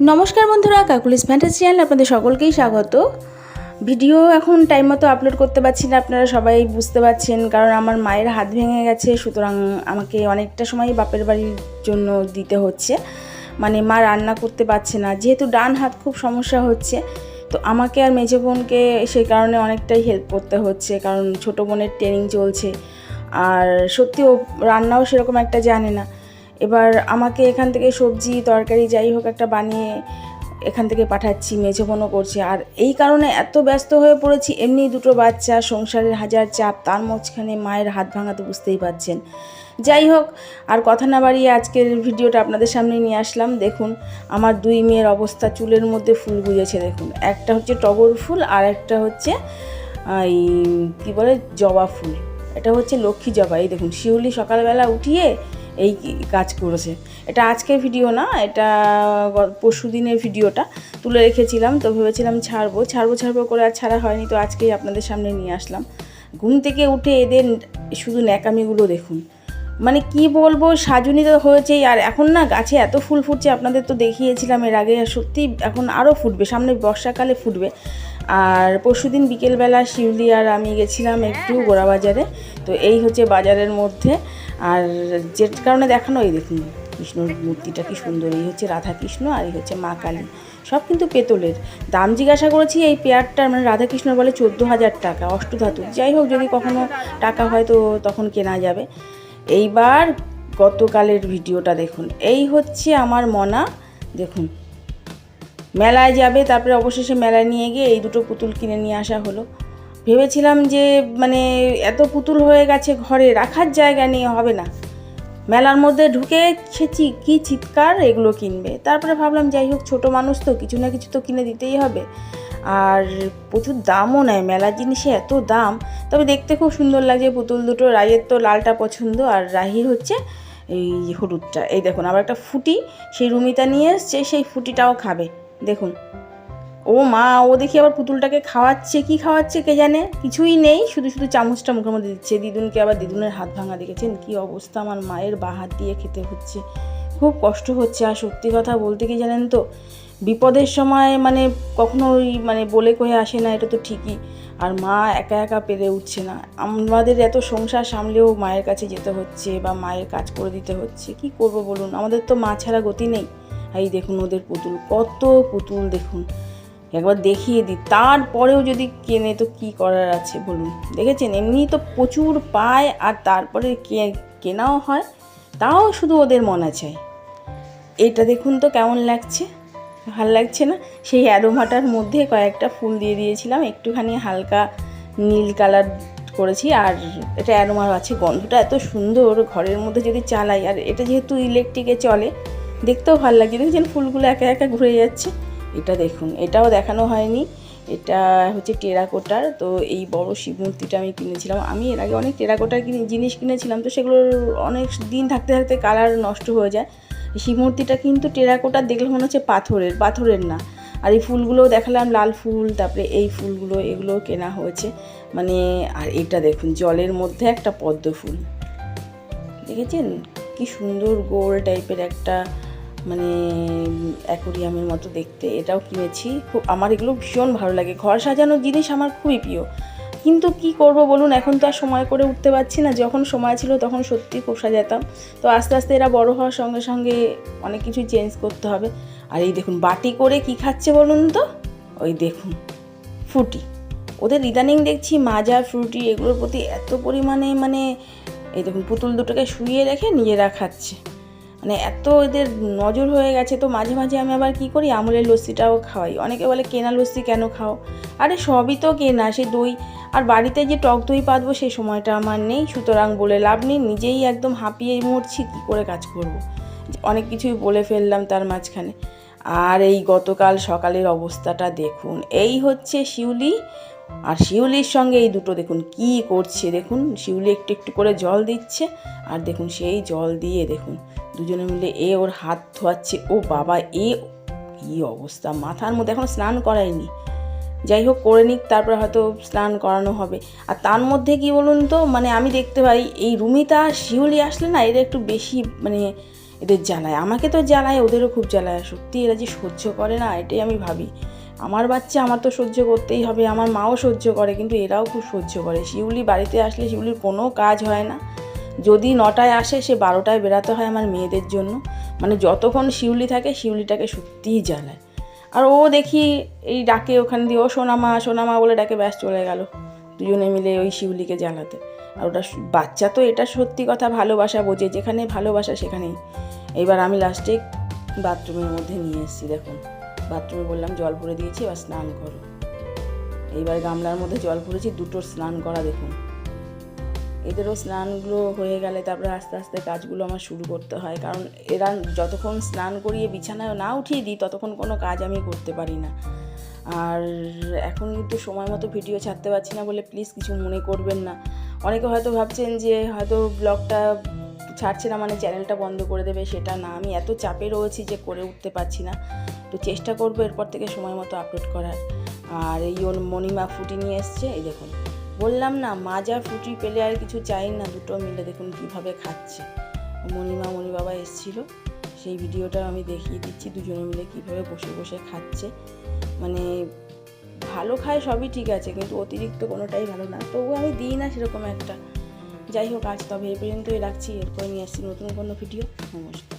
নমস্কার বন্ধুরা, Kokkalis fantasy channel আপনাদের সকলকেই স্বাগত। ভিডিও এখন টাইম মতো আপলোড করতে পারছি না, আপনারা সবাই বুঝতে পারছেন, কারণ আমার মায়ের হাত ভেঙে গেছে, সুতরাং আমাকে অনেকটা সময় বাপের বাড়ির জন্য দিতে হচ্ছে। মানে মা রান্না করতে পারছে না, যেহেতু ডান হাত খুব সমস্যা হচ্ছে, তো আমাকে আর মেজো বোনকে সেই কারণে অনেকটাই হেল্প করতে হচ্ছে, কারণ ছোটো বোনের ট্রেনিং চলছে। আর সত্যি ও রান্নাও সেরকম একটা জানে না। এবার আমাকে এখান থেকে সবজি, তরকারি যাই হোক একটা বানিয়ে এখান থেকে পাঠাচ্ছি, মেঝে বোনও করছে। আর এই কারণে এত ব্যস্ত হয়ে পড়েছি, এমনি দুটো বাচ্চা, সংসারের হাজার চাপ, তার মাঝখানে মায়ের হাত ভাঙাতে বুঝতেই পারছেন। যাই হোক, আর কথা না বাড়িয়ে আজকের ভিডিওটা আপনাদের সামনে নিয়ে আসলাম। দেখুন, আমার দুই মেয়ের অবস্থা, চুলের মধ্যে ফুল গুজেছে, দেখুন। একটা হচ্ছে টগর ফুল, আর একটা হচ্ছে, এই, কী বলে, জবা ফুল। এটা হচ্ছে লক্ষ্মী জবা। এই দেখুন, শিউলি সকালবেলা উঠিয়ে এই কাজ করেছে। এটা আজকের ভিডিও না, এটা পরশু দিনের ভিডিওটা তুলে রেখেছিলাম, তো ভেবেছিলাম ছাড়বো। ছাড়বো ছাড়বো করে আর ছাড়া হয়নি, তো আজকেই আপনাদের সামনে নিয়ে আসলাম। ঘুম থেকে উঠে এদের শুধু ন্যাকামিগুলো দেখুন। মানে কি বলব, সাজুনি তো হয়েছেই। আর এখন না গাছে এত ফুল ফুটছে, আপনাদের তো দেখিয়েছিলাম এর আগে সত্যি এখন আরও ফুটবে, সামনে বর্ষাকালে ফুটবে। আর পরশুদিন বিকেলবেলা শিউলি আর আমি গেছিলাম একটু গোড়া বাজারে তো এই হচ্ছে বাজারের মধ্যে। আর যে কারণে দেখানো এই দেখুন, কৃষ্ণর মূর্তিটা কি সুন্দর। এই হচ্ছে রাধা কৃষ্ণ আর এই হচ্ছে মা কালী। সব কিন্তু পেতলের। দাম জিজ্ঞাসা করেছি, এই পেয়ারটার মানে রাধাকৃষ্ণ বলে চোদ্দ হাজার টাকা, অষ্টধাতু। যাই হোক, যদি কখনো টাকা হয় তো তখন কেনা যাবে। এইবার গতকালের ভিডিওটা দেখুন। এই হচ্ছে আমার মনা। দেখুন। মেলায় যাবে, তারপরে অবশেষে মেলায় নিয়ে গিয়ে এই দুটো পুতুল কিনে নিয়ে আসা হলো। ভেবেছিলাম যে মানে এত পুতুল হয়ে গেছে ঘরে, রাখার জায়গা নিয়ে হবে না। মেলার মধ্যে ঢুকে ছেছি কি চিৎকার, এগুলো কিনবে। তারপরে ভাবলাম, যাই হোক, ছোটো মানুষ তো, কিছু না কিছু তো কিনে দিতেই হবে। আর প্রচুর দামও নেয়, মেলার জিনিসে এত দাম। তবে দেখতে খুব সুন্দর লাগছে, পুতুল দুটো রায়ের তো লালটা পছন্দ, আর রাহির হচ্ছে এই হলুদটা। এই দেখুন, আবার একটা ফুটি, সেই রুমিতা নিয়ে এসছে, সেই ফুটিটাও খাবে। দেখুন। ও মা, ও দেখি আবার পুতুলটাকে খাওয়াচ্ছে, কি খাওয়াচ্ছে কে জানে? কিছুই নেই, শুধু শুধু চামচটা মুখের মধ্যে দিচ্ছে। দিদুনকে আবার দিদুনের হাত ভাঙা দেখেছেন? কি অবস্থা, আমার মায়ের বা হাত দিয়ে খেতে হচ্ছে। খুব কষ্ট হচ্ছে, আর সত্যি কথা বলতে কি জানেন তো, বিপদের সময় মানে কখনো ওই মানে বলে কয়ে আসে না, এটা তো ঠিকই। আর মা একা একা পেরে উঠছে না। আমাদের এত সংসার সামলেও মায়ের কাছে যেতে হচ্ছে বা মায়ের কাজ করে দিতে হচ্ছে। কি করব বলুন? আমাদের তো মা ছাড়া গতি নেই। এই দেখুন ওদের পুতুল, কত পুতুল দেখুন। একবার দেখিয়ে দিই, তারপরেও যদি কেনে তো কি করার আছে বলুন। দেখেছেন? এমনি তো প্রচুর পায় আর তারপরে কেনাও হয়, তাও শুধু ওদের মনে চায় এটা দেখুন তো কেমন লাগছে। ভালো লাগছে না? সেই অ্যারোমাটার মধ্যে কয়েকটা ফুল দিয়ে দিয়েছিলাম, একটুখানি হালকা নীল কালার করেছি আর এটা অ্যারোমার আছে, গন্ধটা এত সুন্দর, ঘরের মধ্যে যদি চালাই। আর এটা যেহেতু ইলেকট্রিকে চলে দেখতেও ভালো লাগছে। দেখছেন ফুলগুলো একা একা ঘুরে যাচ্ছে। এটা দেখুন, এটাও দেখানো হয়নি। এটা হচ্ছে টেরাকোটার। তো এই বড় শিব মূর্তিটা আমি কিনেছিলাম। আমি এর আগে অনেক টেরাকোটার জিনিস কিনেছিলাম। তো সেগুলোর অনেক দিন থাকতে থাকতে কালার নষ্ট হয়ে যায়। শিব মূর্তিটা কিন্তু টেরাকোটার দেখলে মনে হচ্ছে পাথরের পাথরের না। আর এই ফুলগুলোও দেখালাম, লাল ফুল, তারপরে এই ফুলগুলো এগুলো কেনা হয়েছে। মানে আর এটা দেখুন, জলের মধ্যে একটা পদ্ম ফুল। দেখেছেন? কি সুন্দর গোল টাইপের একটা মানে অ্যাকোরিয়ামের মতো দেখতে, এটাও কিনেছি। খুব, আমার এগুলো ভীষণ ভালো লাগে। ঘর সাজানোর জিনিস আমার খুবই প্রিয়। কিন্তু কি করব বলুন, এখন তো আর সময় করে উঠতে পারছি না। যখন সময় ছিল তখন সত্যি খুব সাজাতাম। তো আস্তে আস্তে এরা বড় হওয়ার সঙ্গে সঙ্গে অনেক কিছু চেঞ্জ করতে হবে। আর এই দেখুন, বাটি করে কি খাচ্ছে বলুন তো? ওই দেখুন, ফ্রুটি। ওদের ইদানিং দেখছি মাজা, ফ্রুটি এগুলোর প্রতি এত পরিমাণে মানে এই দেখুন, পুতুল দুটোকে শুয়ে রেখে নিজেরা খাচ্ছে। মানে এত এদের নজর হয়ে গেছে, তো মাঝে মাঝে আমি আবার কি করি? আমুলের লস্যিটাও খাওয়াই। অনেকে বলে, কেনা লস্যি কেন খাও? আরে সবই তো কেনা, সে দই। আর বাড়িতে যে টক দই পাতবো সেই সময়টা আমার নেই। সুতরাং বলে লাভ নেই, নিজেই একদম হাঁপিয়ে মরছি, কী করে কাজ করব। অনেক কিছুই বলে ফেললাম তার মাঝখানে। আর এই গতকাল সকালের অবস্থাটা দেখুন। এই হচ্ছে শিউলি আর শিউলির সঙ্গে এই দুটো দেখুন কি করছে, দেখুন। শিউলি একটু একটু করে জল দিচ্ছে, আর দেখুন সেই জল দিয়ে দেখুন দুজনে মিলে এ ওর হাত ধোয়াচ্ছে। ও বাবা, এ কি অবস্থা! মাথার মধ্যে এখন স্নান করায়নি। যাই হোক, করে নিক, তারপরে হয়তো স্নান করানো হবে। আর তার মধ্যে কি বলুন তো মানে আমি দেখতে পাই, এই রুমিতা, শিউলি আসলে না, এদের একটু বেশি মানে এদের জ্বালায়। আমাকে তো জ্বালায়, ওদেরও খুব জ্বালায়। সত্যি এরা যে সহ্য করে না, এটাই আমি ভাবি। আমার বাচ্চা আমার তো সহ্য করতেই হবে, আমার মাও সহ্য করে, কিন্তু এরাও খুব সহ্য করে। শিউলি বাড়িতে আসলে শিউলির কোনো কাজ হয় না। যদি নটায় আসে, সে বারোটায় বেরাতে হয় আমার মেয়েদের জন্য। মানে যতক্ষণ শিউলি থাকে, শিউলিটাকে সত্যিই জ্বালায়। আর ও দেখি এই ডাকে ওখান দিয়ে, ও সোনামা সোনামা বলে ডাকে ব্যাস চলে গেল। দুজনে মিলে ওই শিউলিকে জ্বালাতে। আর ওটা বাচ্চা তো এটা সত্যি কথা, ভালোবাসা বোঝে, যেখানে ভালোবাসা সেখানেই। এবার আমি লাস্টে বাথরুমের মধ্যে নিয়ে এসেছি, দেখুন। বাথরুমে বললাম, জল ভরে দিয়েছি, এবার স্নান করো। এইবার গামলার মধ্যে জল ভরেছি, দুটো স্নান করা দেখুন। এদেরও স্নানগুলো হয়ে গেলে তারপরে আস্তে আস্তে কাজগুলো আমার শুরু করতে হয়, কারণ এরা যতক্ষণ স্নান করিয়ে বিছানায় না উঠিয়ে দিই, ততক্ষণ কোনো কাজ আমি করতে পারি না। আর এখন কিন্তু সময় মতো ভিডিও ছাড়তে পারছি না বলে প্লিজ কিছু মনে করবেন না। অনেকে হয়তো ভাবছেন যে হয়তো ব্লগটা ছাড়ছে না মানে চ্যানেলটা বন্ধ করে দেবে, সেটা না। আমি এত চাপে রয়েছি যে করে উঠতে পারছি না। তো চেষ্টা করব এরপর থেকে সময় মতো আপলোড করার। আর এই ওর মণিমা ফুটি নিয়ে এসছে, এই দেখুন। বললাম না মাজা ফুটি পেলে আর কিছু চাই না, দুটো মিলে দেখুন কীভাবে খাচ্ছে। মণিমা মণি বাবা এসছিল, সেই ভিডিওটা আমি দেখিয়ে দিচ্ছি, দুজনে মিলে কীভাবে বসে বসে খাচ্ছে। মানে ভালো খায় সবই ঠিক আছে, কিন্তু অতিরিক্ত কোনোটাই ভালো না। তবুও আমি দিই না সেরকম একটা। যাই হোক, আজ তবে এই পর্যন্তই রাখছি, এরপর নিয়ে আসছি নতুন কোনো ভিডিও। নমস্কার।